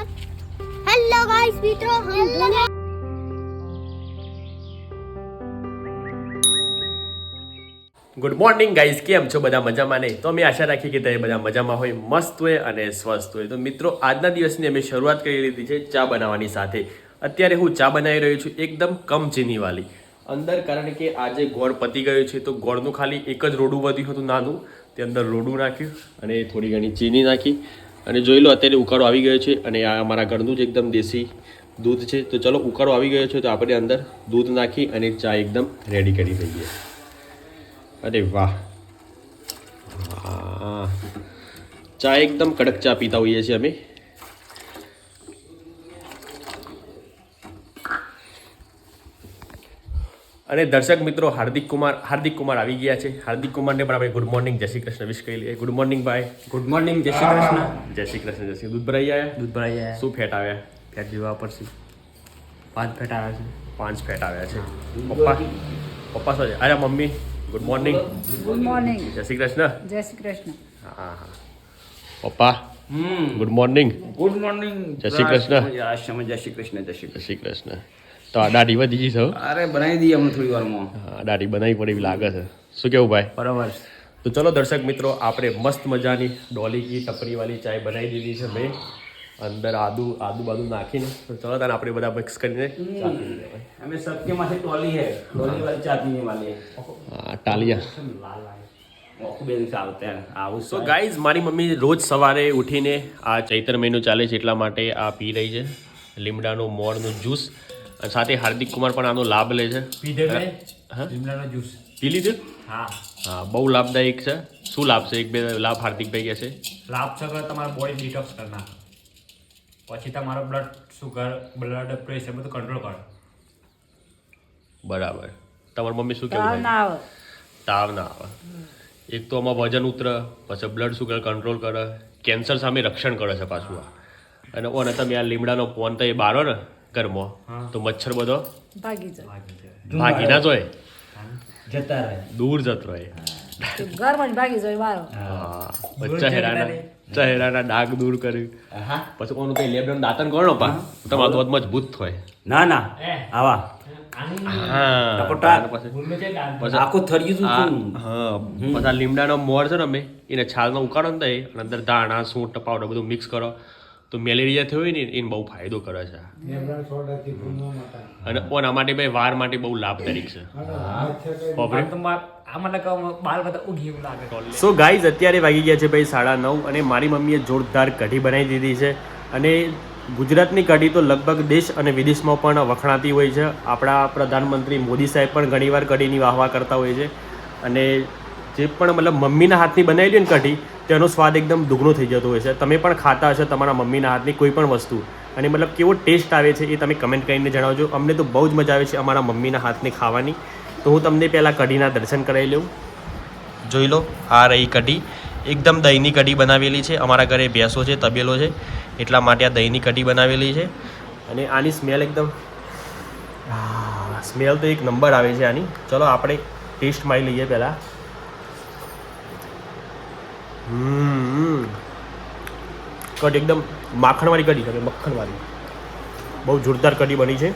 Hello guys મિત્રો હમ ધોને ગુડ મોર્નિંગ ગાઈઝ કેમ છો? બધા મજામાં નહીં તો અમે આશા રાખીએ કે તમે બધા મજામાં હોય મસ્ત હોય અને સ્વસ્થ હોય. તો મિત્રો આજના દિવસની અમે શરૂઆત કરી લીધી છે ચા બનાવવાની સાથે. અત્યારે હું ચા બનાવી રહ્યો છું એકદમ કમ ચીનીવાળી અંદર કારણ કે આજે ગોળ પતી ગયો છે તો ગોળનું ખાલી એક જ રોડું વધ્યું હતું નાનું. તે અંદર રોડું નાખ્યું અને થોડી ઘણી ચીની નાખી. અને જોઈ લો, અત્યારે ઉકાળો આવી ગયો છે અને આ અમારા ઘરનું જ એકદમ દેશી દૂધ છે. તો ચલો, ઉકાળો આવી ગયો છે તો આપણે અંદર દૂધ નાખી અને ચા એકદમ રેડી કરી દઈએ અરે વાહ. ચા એકદમ કડક ચા પીતા હોઈએ છીએ અમે. અને દર્શક મિત્રો હાર્દિક કુમાર હાર્દિક કુમાર આવી ગયા છે હાર્દિક કુમારને પણ આપણે ગુડ મોર્નિંગ જય શ્રી કૃષ્ણ વિશ કરી લઈએ ગુડ મોર્નિંગ ભાઈ ગુડ મોર્નિંગ જય શ્રી કૃષ્ણ જય શ્રી કૃષ્ણ જય શ્રી દૂધ ભરાઈ આવ્યા દૂધ ભરાઈ જાય શું ફેટ આવ્યા ફેટ જોવા પડશે પાંચ ફેટ આવ્યા છે પાંચ ફેટ આવ્યા છે પપ્પા પપ્પા શું છે અરે mummy good morning good morning જય શ્રી કૃષ્ણ જય શ્રી કૃષ્ણ હા હા પપ્પા ગુડ મોર્નિંગ ગુડ મોર્નિંગ જય શ્રી કૃષ્ણ. જય શ્રી કૃષ્ણ જય શ્રી જય શ્રી કૃષ્ણ તો આ દાઢી વધી ગઈ છે અરે બનાવી દઈએ હમણાં થોડી વારમાં. દાઢી બનાવી પડે એવી લાગે છે. શું કેવું ભાઈ? બરાબર તો ચલો દર્શક મિત્રો આપણે મસ્ત મજાની ડોલી કી ટપરીવાળી ચાય બનાવી દીધી છે મેં. અંદર આદુ આદુ બાદુ નાખીને. તો ચલો તને આપણે બધા મિક્સ કરીને અમે સબકે માથે ટોલી હે. ટોલી વાળી ચા પીને વાલી ટાલિયા સો ગાઈઝ મારી મમ્મી રોજ સવારે ઉઠીને આ ચૈત્ર મહિનો ચાલે છે એટલા માટે આ પી રહી છે. લીમડાનું મોરનું જ્યુસ સાથે હાર્દિક કુમાર પણ આનો લાભ લે છે. લીમડાનો જ્યુસ. પી લીધું? હા. હા બહુ લાભદાયક છે. શું લાભ છે? એક બે લાભ હાર્દિકભાઈ કહે છે. લાભ છે કે તમારા બોડી ડિટોક્સ કરી નાખે પછી તમારો બ્લડ શુગર બ્લડ પ્રેશર બધું કંટ્રોલ કરે. બરાબર. તમારી મમ્મી શું? આવે. તાવ ના આવે. એક તો આમાં વજન ઉતરે પછી બ્લડ શુગર કંટ્રોલ કરે કેન્સર સામે રક્ષણ કરે છે પાછું આ. અને ઓને તમે આ લીમડાનો પોન તો એ બારો ને. ઘરમાં. તો મચ્છર બધો ભાગી જાય. ભાગી ના જોય. જતા રહે. દૂર જતો રહે. ઘરમાં ભાગી જાય વારો. હા. ચહેરાના ચહેરાના ડાઘ દૂર કર્યું હા. પછી કોનું કઈ લેબડાનું દાંતન કરો પા તમારું તો મજબૂત થાય. ના ના. આવા. લીમડાનો મોર છે ને અમે એને છાલમાં ઉકાળો ને અંદર ધાણા સૂંઠ પાવડર બધું મિક્સ કરો. તો મેલેરિયા થયો હોય ને એને બહુ ફાયદો કરે છે. અને ઓના માટે ભાઈ વાર માટે બહુ લાભદાયક છે. આ સો ગાઈઝ અત્યારે વાગી ગયા છે ભાઈ સાડા નવ અને મારી મમ્મીએ જોરદાર કઢી બનાવી દીધી છે. અને ગુજરાતની કઢી તો લગભગ દેશ અને વિદેશમાં પણ વખણાતી હોય છે. આપણા પ્રધાનમંત્રી મોદી સાહેબ પણ ઘણીવાર કઢીની વાહવા કરતા હોય છે. અને જે પણ મતલબ મમ્મીના હાથની બનાવેલી હોય ને કઢી, તેનો સ્વાદ એકદમ દુગણો થઈ જતો હોય છે. તમે પણ ખાતા હશો તમારા મમ્મીના હાથની કોઈ પણ વસ્તુ. અને મતલબ કેવો ટેસ્ટ આવે છે એ તમે કમેન્ટ કરીને જણાવજો. અમને તો બહુ જ મજા આવે છે અમારા મમ્મીના હાથની ખાવાની. તો હું તમને પહેલાં કઢીના દર્શન કરાવી લઉં. જોઈ લો, આ રહી કઢી. એકદમ દહીંની કઢી બનાવેલી છે. અમારા ઘરે ભેંસો છે, તબેલો છે. એટલા માટે આ દહીંની કઢી બનાવેલી છે. અને આની સ્મેલ એકદમ સ્મેલ તો એક નંબર આવે છે આની. ચલો આપણે ટેસ્ટ મારી લઈએ પહેલાં. કઢી એકદમ માખણવાળી કઢી છે મક્ખણવાળી બહુ જોરદાર કઢી બની છે.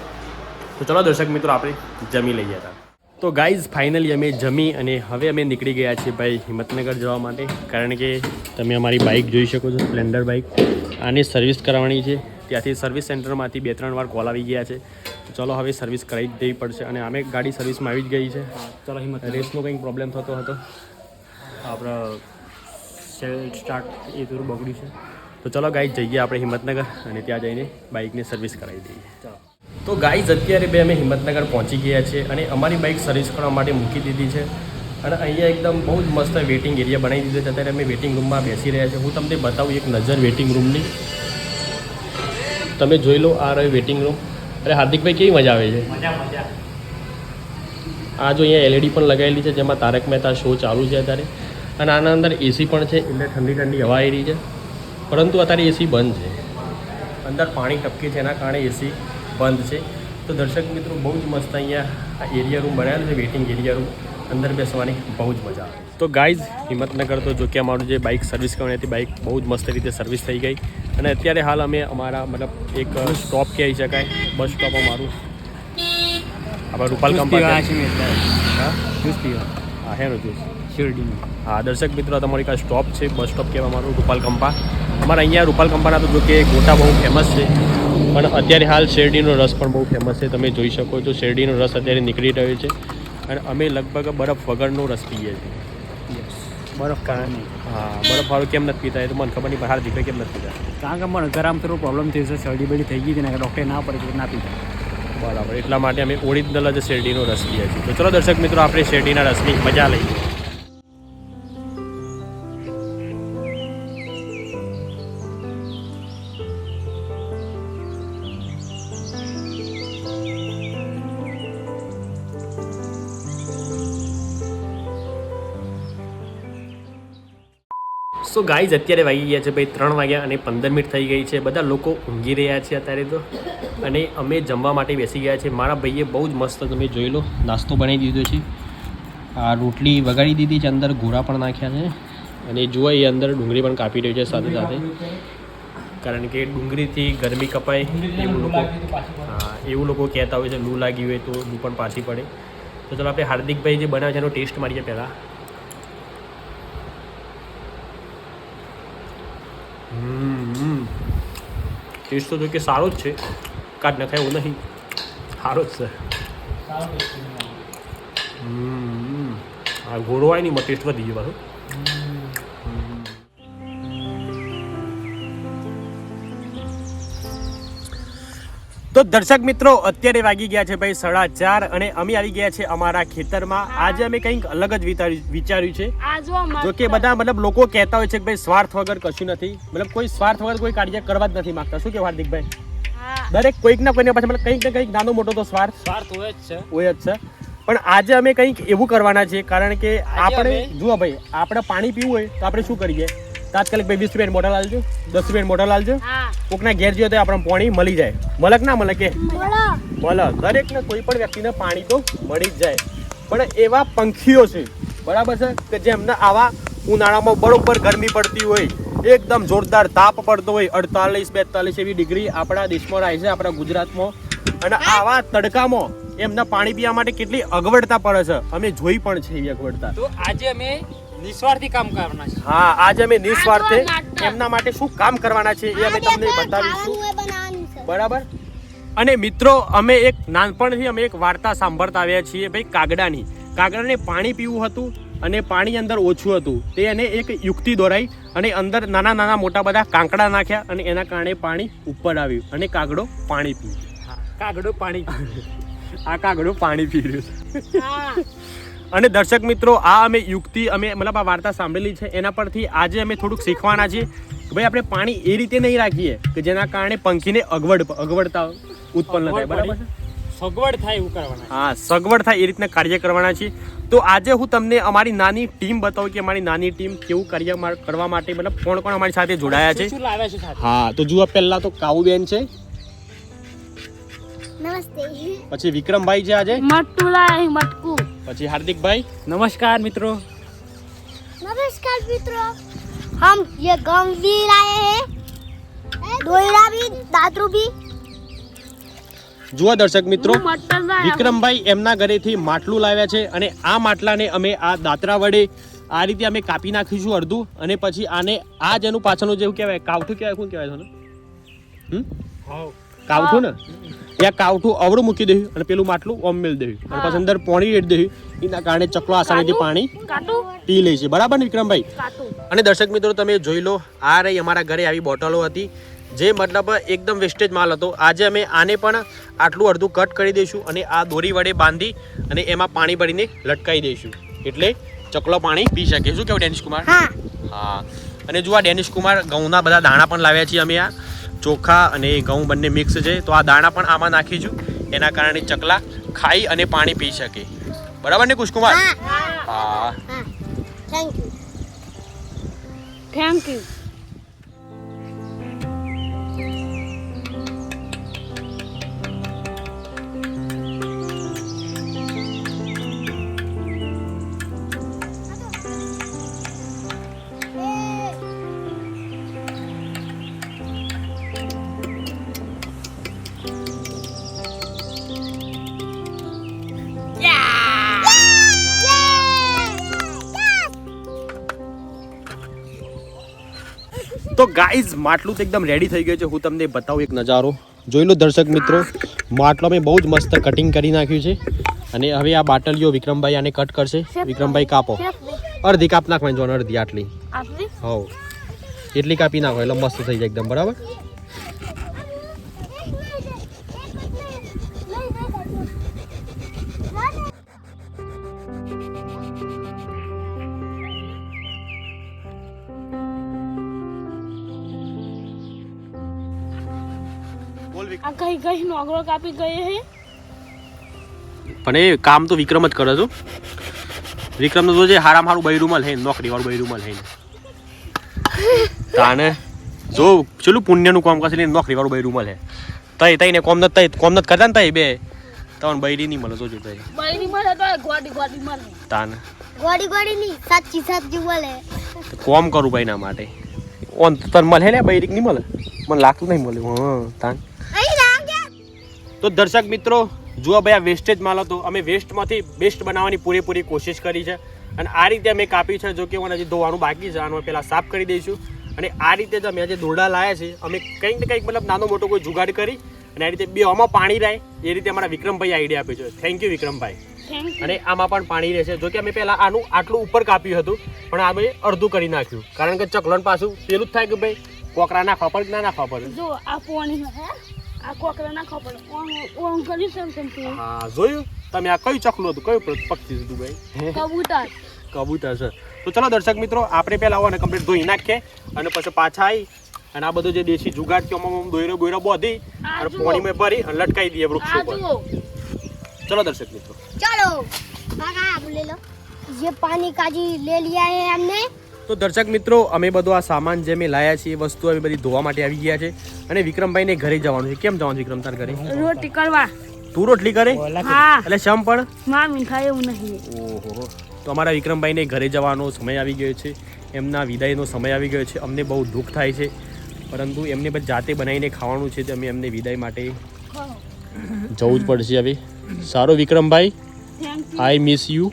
તો ચલો દર્શક મિત્રો આપણે જમી લઈએ હતા તો ગાઈઝ ફાઇનલી અમે જમી અને હવે અમે નીકળી ગયા છીએ ભાઈ હિંમતનગર જવા માટે. કારણ કે તમે અમારી બાઇક જોઈ શકો છો સ્પ્લેન્ડર બાઇક આની સર્વિસ કરાવવાની છે. ત્યાંથી સર્વિસ સેન્ટરમાંથી બે ત્રણ વાર કોલ આવી ગયા છે. ચલો હવે સર્વિસ કરાવી જ દેવી પડશે. અને અમે ગાડી સર્વિસમાં આવી જ ગઈ છે. ચલો હિંમત રેસનો કંઈક પ્રોબ્લેમ થતો હતો? આપણે સેલ સ્ટાર્ટ એ થોડું બગડ્યું છે. તો ચલો ગાઈઝ જઈએ આપણે હિંમતનગર અને ત્યાં જઈને બાઇકની સર્વિસ કરાવી દઈએ. તો ગાઈઝ અત્યારે બે અમે હિંમતનગર પહોંચી ગયા છે અને અમારી બાઇક સર્વિસ કરવા માટે મૂકી દીધી છે. અને અહીંયા એકદમ બહુ જ મસ્ત વેટિંગ એરિયા બનાવી દીધો છે. અત્યારે અમે વેટિંગ રૂમમાં બેસી રહ્યા છે હું તમને બતાવું એક નજર વેટિંગ રૂમની તમે જોઈ લો આ રહ્યો વેટિંગ રૂમ અરે હાર્દિકભાઈ કેવી મજા આવે છે? મજા મજા. આ જો અહીંયા એલઈડી પણ લગાવેલી છે જેમાં તારક મહેતા શો ચાલુ છે અત્યારે. અને આના અંદર એસી પણ છે એટલે ઠંડી ઠંડી હવા આવી રહી છે. પરંતુ અત્યારે એસી બંધ છે. અંદર પાણી ટપકે છે એના કારણે એસી બંધ છે. તો દર્શક મિત્રો બહુ જ મસ્ત અહીંયા આ એરિયા રૂમ બનાવેલો છે વેટિંગ એરિયા રૂમ અંદર બેસવાની બહુ જ મજા આવે. તો ગાઈઝ હિંમતનગર તો જો કે અમારું જે બાઇક સર્વિસ કરવાની હતી બાઇક બહુ જ મસ્ત રીતે સર્વિસ થઈ ગઈ. અને અત્યારે હાલ અમે અમારા મતલબ એક સ્ટોપ કહી શકાય બસ સ્ટોપ અમારું. આપણા રૂપાલ કંપની હા? જ્યુસ પીવા. હા હેનો જ્યુસ શિરડીનું. હા દર્શક મિત્રો તમારી કાંઈ સ્ટોપ છે બસ સ્ટોપ કહેવા મારું રૂપાલ કંપા અમારા અહીંયા રૂપાલ કંપાના તો જો કે ગોટા બહુ ફેમસ છે પણ અત્યારે હાલ શેરડીનો રસ પણ બહુ ફેમસ છે. તમે જોઈ શકો છો શેરડીનો રસ અત્યારે નીકળી રહ્યો છે અને અમે લગભગ બરફ વગરનો રસ પીએ છીએ. બરફ કારણ. હા બરફવાળું કેમ નથી પીતા? એ તો મને ખબર નહીં બહાર દીકરી કેમ નથી પીતા? કારણ કે મને ગરમ થોડું પ્રોબ્લેમ થયું છે શરડી બડી થઈ ગઈ ને ડૉક્ટરે ના પડે ના પીતા. બરાબર એટલા માટે અમે ઓરિજિનલ જ શેરડીનો રસ પીએ છીએ. તો ચલો દર્શક મિત્રો આપણે શેરડીના રસની મજા લઈએ. સો ગાઈઝ અત્યારે વાગી ગયા છે ભાઈ ત્રણ વાગ્યા અને પંદર મિનિટ થઈ ગઈ છે. બધા લોકો ઊંઘી રહ્યા છે અત્યારે તો. અને અમે જમવા માટે બેસી ગયા છે. મારા ભાઈએ બહુ જ મસ્ત તમે જોઈ લો, નાસ્તો બનાવી દીધો છે. આ રોટલી વગાડી દીધી છે, અંદર ગોળા પણ નાખ્યા છે. અને જુઓ એ અંદર ડુંગળી પણ કાપી રહ્યું છે સાથે સાથે. કારણ કે ડુંગળીથી ગરમી કપાય એવું લોકો એવું લોકો કહેતા હોય છે, લૂ લાગી હોય તો લૂ પણ પાછી પડે. તો ચાલો આપણે હાર્દિકભાઈ જે બનાવે છે એનો ટેસ્ટ મારીએ પહેલાં. ટેસ્ટ તો જો કે સારો જ છે. કાઢ નખાય એવું નહીં. સારો જ છે. હમ આ ગોળવાય નહીં ટેસ્ટ વધી ગયો પાછું તો દર્શક મિત્રો અત્યારે વાગી ગયા છે ભાઈ સાડા ચાર અને અમે આવી ગયા છે અમારા ખેતરમાં. આજે અમે કંઈક અલગ જ વિચાર્યું વિચાર્યું છે. જો જો કે બધા મતલબ લોકો કહેતા હોય છે કે ભાઈ સ્વાર્થ વગર કશું નથી. મતલબ કોઈ સ્વાર્થ વગર કોઈ કાર્ય કરવા જ નથી માંગતા. શું કે હાર્દિકભાઈ હા. દરેક કોઈક ના કોઈને પાછળ મતલબ કંઈક ને કંઈક નાનો મોટો તો સ્વાર્થ. સ્વાર્થ હોય જ છે. હોય જ છે. પણ આજે અમે કંઈક એવું કરવાના છે કારણ કે આપણે જુઓ ભાઈ આપણે પાણી પીવું હોય તો આપણે શું કરીએ? તાત્કાલિક ભાઈ વીસ રૂપિયાની બોટલ આલજો દસ રૂપિયાની બોટલ આલજો. કોકના ઘેર જઈએ તો આપણને પાણી મળી જાય. મલક ના મળે કે બોલો. મળે દરેકને કોઈ પણ વ્યક્તિને પાણી તો મળી જ જાય. પણ એવા પંખીઓ છે બરાબર છે કે જેમને આવા ઉનાળામાં બરોબર ગરમી પડતી હોય એકદમ જોરદાર તાપ પડતો હોય અડતાલીસ બેતાલીસ એવી ડિગ્રી આપણા દેશમાં રહે છે આપણા ગુજરાતમાં. અને આવા તડકામાં એમના પાણી પીવા માટે કેટલી અગવડતા પડે છે અમે જોઈ પણ છે એવી અગવડતા. તો આજે અમે નિસ્વાર્થી કામ કરવાના છે. હા આજે અમે નિસ્વાર્થે. એમના માટે શું કામ કરવાના છે એ અમે તમને બતાવીશું. બરાબર? અને મિત્રો અમે એક નાનપણથી અમે એક વાર્તા સાંભળતા આવ્યા છીએ ભાઈ કાગડાની. કાગડાને પાણી પીવું હતું અને પાણી અંદર ઓછું હતું. તે એને એક યુક્તિ દોરાઈ અને અંદર નાના નાના મોટા બધા કાંકડા નાખ્યા અને એના કારણે પાણી ઉપર આવ્યું અને કાગડો પાણી પીવું કાગડો પાણી આ કાગડો પાણી પી રહ્યો અને દર્શક મિત્રો આ અમે યુક્તિ અમે મતલબ આ વાર્તા સાંભળેલી છે એના પરથી આજે અમે થોડુંક શીખવાના છીએ કે ભાઈ આપણે પાણી એ રીતે નહીં રાખીએ કે જેના કારણે પંખીને અગવડ અગવડતા ઉત્પન્ન થાય બરાબર સગવડ થાય એવું કરવાના. હા સગવડ થાય એ રીતના કાર્ય કરવાના છે તો આજે હું તમને અમારી નાની ટીમ બતાવું કે અમારી નાની ટીમ કેવું કાર્ય કરવા માટે મતલબ કોણ કોણ અમારી સાથે જોડાયા છે. શું શું લાવ્યા છે સાથે? હા તો જુઓ પહેલા તો કાઉબેન છે. નમસ્તે. પછી વિક્રમભાઈ છે આજે. મટકુ. પછી હાર્દિકભાઈ નમસ્કાર મિત્રો नमस्कार मित्रों हम ये गम भी लाए हैं दोयरा भी दादरू भी જુઓ દર્શક મિત્રો मटन लाया વિક્રમભાઈ એમના ઘરેથી માટલું લાવ્યા છે અને આ માટલાને અમે આ દાતરા વડે આ રીતે અમે કાપી નાખીશું અડધું અને પછી આને આ જ એનું પાછળનું જેવું કહેવાય કાવઠું કહેવાય શું કહેવાય છે હમ હાવ કાવઠું ને? ત્યાં કાવઠું અવળું મૂકી દઉં અને પેલું માટલું ઓમ મેળ દઉં અને પછી અંદર પોણી રેડ દઉં એના કારણે ચકલો આસાનીથી પાણી પી લે છે. બરાબર ને વિક્રમભાઈ? અને દર્શક મિત્રો તમે જોઈ લો આ રહી અમારા ઘરે આવી બોટલો હતી જે મતલબ એકદમ વેસ્ટેજ માલ હતો. આજે અમે આને પણ આટલું અડધું કટ કરી દઈશું અને આ દોરી વડે બાંધી અને એમાં પાણી ભરીને લટકાવી દઈશું. એટલે ચકલો પાણી પી શકે શું કેવું ડેનિશ કુમાર? હા. અને જો આ ડેનિશ કુમાર ઘઉંના બધા દાણા પણ લાવ્યા છીએ અમે આ. ચોખા અને ઘઉં બંને મિક્સ છે. તો આ દાણા પણ આમાં નાખીશું. એના કારણે ચકલા ખાઈ અને પાણી પી શકે. બરાબર ને કુશકુમાર? હા. Thank you thank you guys માટલું તો એકદમ રેડી થઈ ગયું છે. હું તમને બતાવું એક નજારો. જોઈ લો દર્શક મિત્રો માટલો મેં બહુ જ મસ્ત કટિંગ કરી નાખ્યું છે. અને હવે આ બાટલીઓ વિક્રમભાઈ આને કટ કરશે. વિક્રમભાઈ કાપો. અડધી કાપ નાખવાની જોન અડધી આટલી? હોવ. એટલી કાપી નાખો એટલે મસ્ત થઈ જાય એકદમ બરાબર? કઈ કઈ નોકરો કાપી ગઈ હે. પણ એ કામ તો વિક્રમ જ કરે છો વિક્રમ તો જે હારામ હારું બૈરું મલ હે નોકરી વાળું બૈરું મલ હે. તાને જો ચલું પુણ્યનું કામ કરશે ને નોકરી વાળું બૈરું મલ હે. તઈ તઈને કોમ ન તઈ કોમ ન કરતા ને તઈ બે. તવન બૈરી નહીં મળે જોજો તઈ. બૈરી મળે તો ગોડી ગોડી મળે. તાને ગોડી ગોડી ની સાચી સાચી મળે. કોમ કરું ભાઈ ના માટે. ઓન તને મળે ને બૈરીક નહીં મળે? મને લાગતું નહીં મળે. હા તાન તો દર્શક મિત્રો જુઓ ભાઈ આ વેસ્ટેજ માલ હતો. અમે વેસ્ટમાંથી બેસ્ટ બનાવવાની પૂરેપૂરી કોશિશ કરી છે. અને આ રીતે અમે કાપી છે જો કે મને હજી ધોવાનું બાકી છે. આનો પહેલાં સાફ કરી દઈશું. અને આ રીતે જ અમે આજે દોરડા લાયા છે અમે કંઈક ને કંઈક મતલબ નાનો મોટો કોઈ જુગાડ કરી અને આ રીતે બે આમાં પાણી રહે. એ રીતે અમારા વિક્રમભાઈ આઈડિયા આપ્યો છે. થેન્ક યુ વિક્રમભાઈ. અને આમાં પણ પાણી રહેશે. જો કે અમે પહેલાં આનું આટલું ઉપર કાપ્યું હતું પણ આ અમે અડધું કરી નાખ્યું. કારણ કે ચકલન પાછું પેલું જ થાય કે ભાઈ કોકરા નાખવા પડે ના નાખવા પડે? જો આ પોણી હે. આ કોકરા ના ખબર ઓમ ઓમ કરી સમ સમ તું હા જોયું તમે આ કયું ચકલું હતું કયું પક્ષી હતું ભાઈ કબૂતર કબૂતર છે તો ચલો દર્શક મિત્રો આપણે પહેલા આવો અને કમ્પ્લીટ ધોઈ નાખીએ અને પછી પાછા આવી અને આ બધું જે દેશી જુગાડ કે આમાં દોયરો બોયરો બોધી અને જુઓ. પાણીમાં ભરી અને લટકાઈ દઈએ વૃક્ષો આ પર જુઓ ચલો દર્શક મિત્રો चलो काका आप ले लो ये पानी काजी ले लिया है हमने તો દર્શક મિત્રો અમે બધો આ સામાન જે મેં લાયા છે એ વસ્તુ અમે બધી ધોવા માટે આવી ગયા છે. અને વિક્રમભાઈને ઘરે જવાનું છે. કેમ જવાનું વિક્રમ તાર ઘરે? રોટલી કરવા. તું રોટલી કરે? હા. એટલે શમ પણ મામી મીઠાઈ એવું નહીં ઓહો. તો અમારા વિક્રમભાઈને ઘરે જવાનો સમય આવી ગયો છે. એમના વિદાયનો સમય આવી ગયો છે. અમને બહુ દુઃખ થાય છે. પરંતુ એમને બસ જાતે બનાવીને ખાવાનું છે તો અમે એમને વિદાય માટે જવું જ પડશે હવે. સારો વિક્રમભાઈ. આઈ મિસ યુ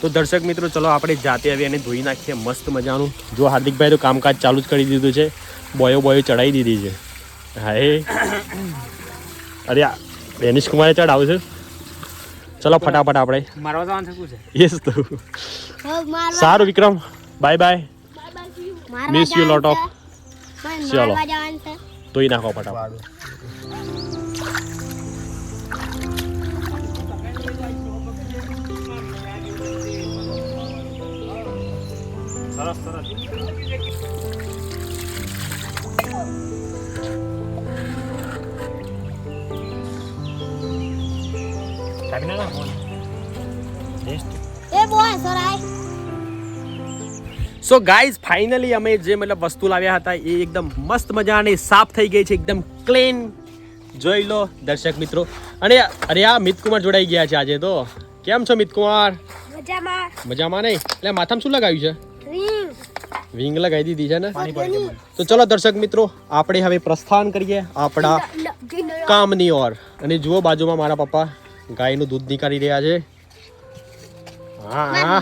તો દર્શક મિત્રો ચલો આપણે જાતે આવી અને ધોઈ નાખીએ મસ્ત મજાનું. જો હાર્દિકભાઈ તો કામકાજ ચાલુ જ કરી દીધું છે. બોયો બોયો ચડાવી દીધી છે. હા એ અરે ડેનિશ કુમારે ચડાવું છે. ચલો ફટાફટ આપણે. યસ તો સારું Vikram. Bye bye miss you lot of ચલો. ધોઈ નાખો ફટાફટ. સરસ સરસ. Cagna એ સો ગાઈઝ ફાઇનલી અમે જે મતલબ વસ્તુ લાવ્યા હતા એ એકદમ મસ્ત મજાની સાફ થઈ ગઈ છે એકદમ ક્લીન જોઈ લો દર્શક મિત્રો. અને અરે આ મિતકુમાર જોડાઈ ગયા છે આજે તો. કેમ છો મિતકુમાર? મજામાં. મજામાં નહીં? એટલે માથામાં શું લગાવ્યું છે? વિંગ લગાવી દીધી છે ને? તો ચલો દર્શક મિત્રો આપણે હવે પ્રસ્થાન કરીએ આપણા કામની ઓર. અને જુઓ બાજુમાં મારા પપ્પા ગાયનું દૂધ નીકાળી રહ્યા છે. હા.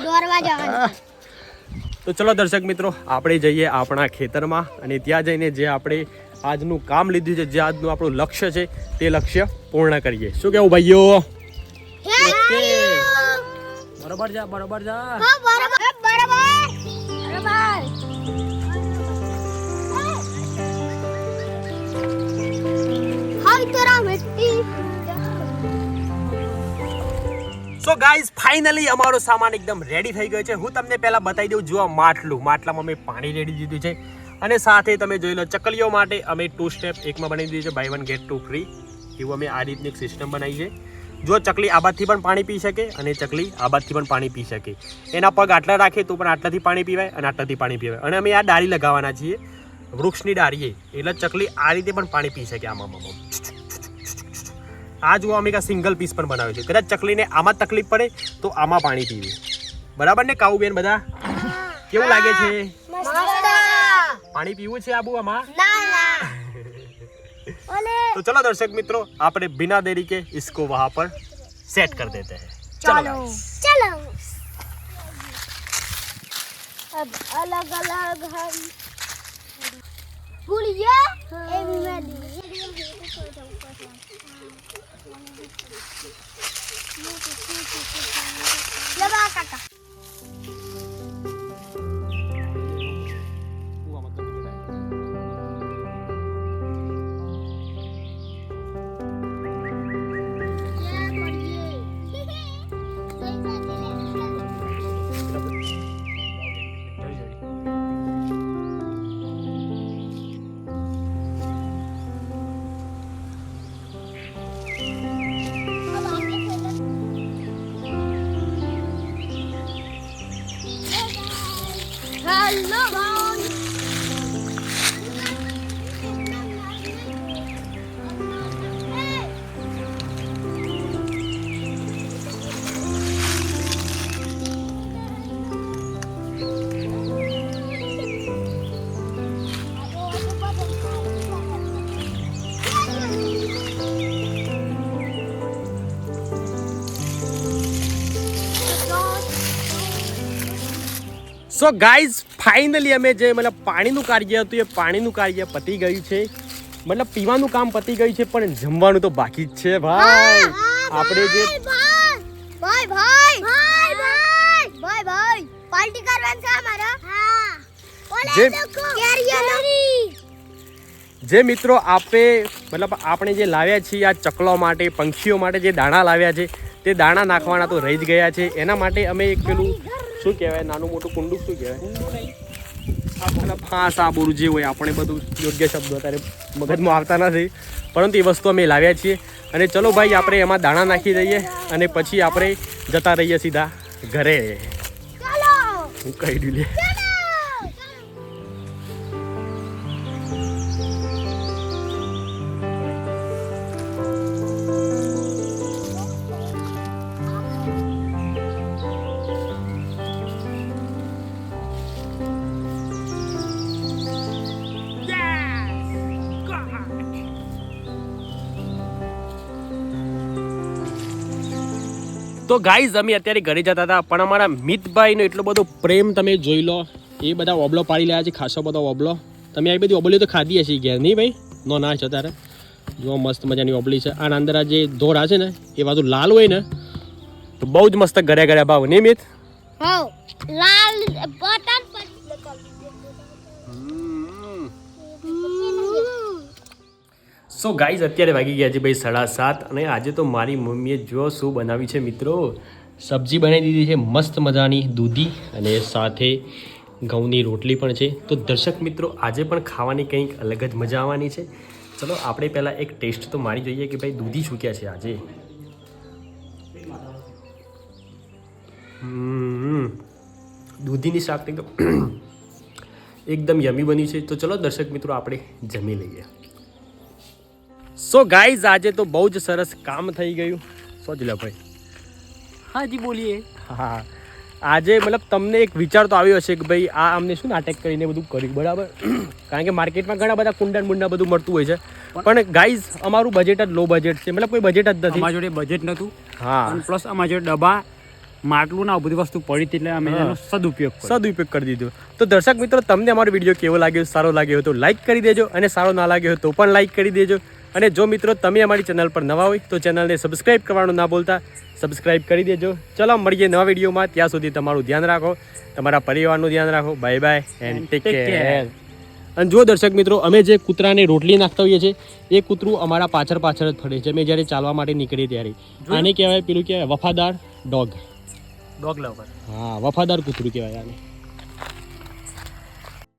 તો ચલો દર્શક મિત્રો આપણે જઈએ આપણા ખેતરમાં. અને ત્યાં જઈને જે આપણે આજનું કામ લીધું છે જે આજનું આપણું લક્ષ્ય છે તે લક્ષ્ય પૂર્ણ કરીએ. શું કેવું ભાઈઓ? બરોબર જા બરોબર જા. સો ગાઈઝ ફાઇનલી અમારો સામાન એકદમ રેડી થઈ ગયો છે. હું તમને પહેલા બતાવી દઉં, જુઓ માટલું. માટલામાં અમે પાણી રેડી દીધું છે. અને સાથે તમે જોઈ લો, ચકલીઓ માટે અમે ટુ સ્ટેપ એકમાં બનાવી દીધું છે buy one get two free એવું અમે આ રીતની એક સિસ્ટમ બનાવી છે. જો ચકલી આબાદથી પણ પાણી પી શકે અને ચકલી આબાદથી પણ પાણી પી શકે. એના પગ આટલા રાખે તો પણ આટલાથી પાણી પીવાય અને આટલાથી પાણી પીવાય. અને અમે આ ડાળી લગાવવાના છીએ, વૃક્ષની ડાળીએ. એટલે ચકલી આ રીતે પણ પાણી પી શકે આમાં. આ જુઓ અમે સિંગલ પીસ પણ બનાવ્યો છે કદાચ ચકલીને આમાં તકલીફ પડે તો આમાં પાણી પીવે બરાબર ને કાઉબેન બધા કેવું લાગે છે મસ્ત પાણી પીવું છે આબુ આમાં ના ના ઓલે तो चलो दर्शक मित्रों આપણે बिना देरी के इसको वहां पर सेट कर देते हैं चलो चलो अब अलग अलग हम भूल 要不要嘎嘎？No. all so guys finally અમે જે મતલબ પાણીનું કાર્ય હતું એ પાણીનું કાર્ય પતી ગયું છે. મતલબ પીવાનું કામ પતી ગયું છે પણ જમવાનું તો બાકી જ છે ભાઈ. આપણે જે ભાઈ ભાઈ ભાઈ ભાઈ ભાઈ ભાઈ પાર્ટી કરવાની છે અમારે? હા. ઓલે જે- લોકો કેરીઓ જે મિત્રો આપે મતલબ આપણે જે લાવ્યા છીએ આ ચકલો માટે પંખીઓ માટે જે દાણા લાવ્યા છે તે દાણા નાખવાના તો રહી જ ગયા છે. એના માટે અમે એક પેલું શું કહેવાય? નાનું મોટું કુંડું શું કહેવાય? આ મતલબ હા સાબુરું જે હોય આપણે બધું યોગ્ય શબ્દો અત્યારે મગજમાં આવતા નથી. પરંતુ એ વસ્તુ અમે લાવ્યા છીએ. અને ચલો ભાઈ આપણે એમાં દાણા નાખી દઈએ અને પછી આપણે જતા રહીએ સીધા ઘરે. હું કહી દઉં તો ગાઈઝ અમે અત્યારે ઘરે જતા હતા, પણ અમારા મિતભાઈનો એટલો બધો પ્રેમ તમે જોઈ લો, એ બધા ઓબલો પાડી રહ્યા છે, ખાસો બધો ઓબલો તમે આ બધી ઓબલીઓ તો ખાધી હશે ઘેર, નહીં ભાઈ? નો ના છે તારે જો મસ્ત મજાની ઓબલી છે. આના અંદર આ જે ધોરા છે ને, એ બાજુ લાલ હોય ને, તો બહુ જ મસ્ત ઘરે ઘરે ભાવ. નહીં મિત? લાલ બટન સો ગાઈઝ અત્યારે વાગી ગયા છે ભાઈ સાડા સાત અને આજે તો મારી મમ્મીએ જો શું બનાવી છે મિત્રો? સબ્જી બનાવી દીધી છે, મસ્ત મજાની દૂધી અને સાથે ઘઉંની રોટલી પણ છે. તો દર્શક મિત્રો, આજે પણ ખાવાની કંઈક અલગ જ મજા આવવાની છે. ચલો, આપણે પહેલાં એક ટેસ્ટ તો મારી જોઈએ કે ભાઈ દૂધી શું ક્યાં છે આજે. દૂધીની શાક એકદમ એકદમ યમી બની છે. તો ચલો, દર્શક મિત્રો, આપણે જમી લઈએ. સો ગાઈઝ આજે તો બહુ જ સરસ કામ થઈ ગયું. સોજલા ભાઈ. હાજી બોલીએ. હા. આજે મતલબ તમને એક વિચાર તો આવ્યો હશે કે ભાઈ આ અમને શું નાટક કરીને બધું કર્યું બરાબર? કારણ કે માર્કેટમાં ઘણા બધા કુંડન મુંડા બધું મળતું હોય છે. પણ ગાઈઝ અમારું બજેટ જ લો બજેટ છે. મતલબ કોઈ બજેટ જ નથી. અમારા જોડે બજેટ નહોતું. હા. પ્લસ અમારા જોડે ડબ્બા માટલું ના બધી વસ્તુ પડી હતી એટલે અમે હા. એનો સદુપયોગ સદુપયોગ કરી દીધો. તો દર્શક મિત્રો તમને અમારો વીડિયો કેવો લાગ્યો? સારો લાગ્યો તો લાઈક કરી દેજો. અને સારો ના લાગ્યો તો પણ લાઈક કરી દેજો. અને જો મિત્રો તમે અમારી ચેનલ પર નવા હોય તો ચેનલને સબસ્ક્રાઇબ કરવાનું ના ભૂલતા. સબસ્ક્રાઇબ કરી દેજો. ચલો મળીએ નવા વિડીયોમાં. ત્યાં સુધી તમારું ધ્યાન રાખો. તમારા પરિવારનું ધ્યાન રાખો. Bye bye and take care અને જો દર્શક મિત્રો અમે જે કૂતરાને રોટલી નાખતા હોઈએ છીએ એ કૂતરું અમારા પાછળ પાછળ જ ફરે છે. અમે જ્યારે ચાલવા માટે નીકળીએ ત્યારે. આને કહેવાય પેલું કહેવાય વફાદાર ડોગ. Dog lover. હા વફાદાર કૂતરું કહેવાય આને.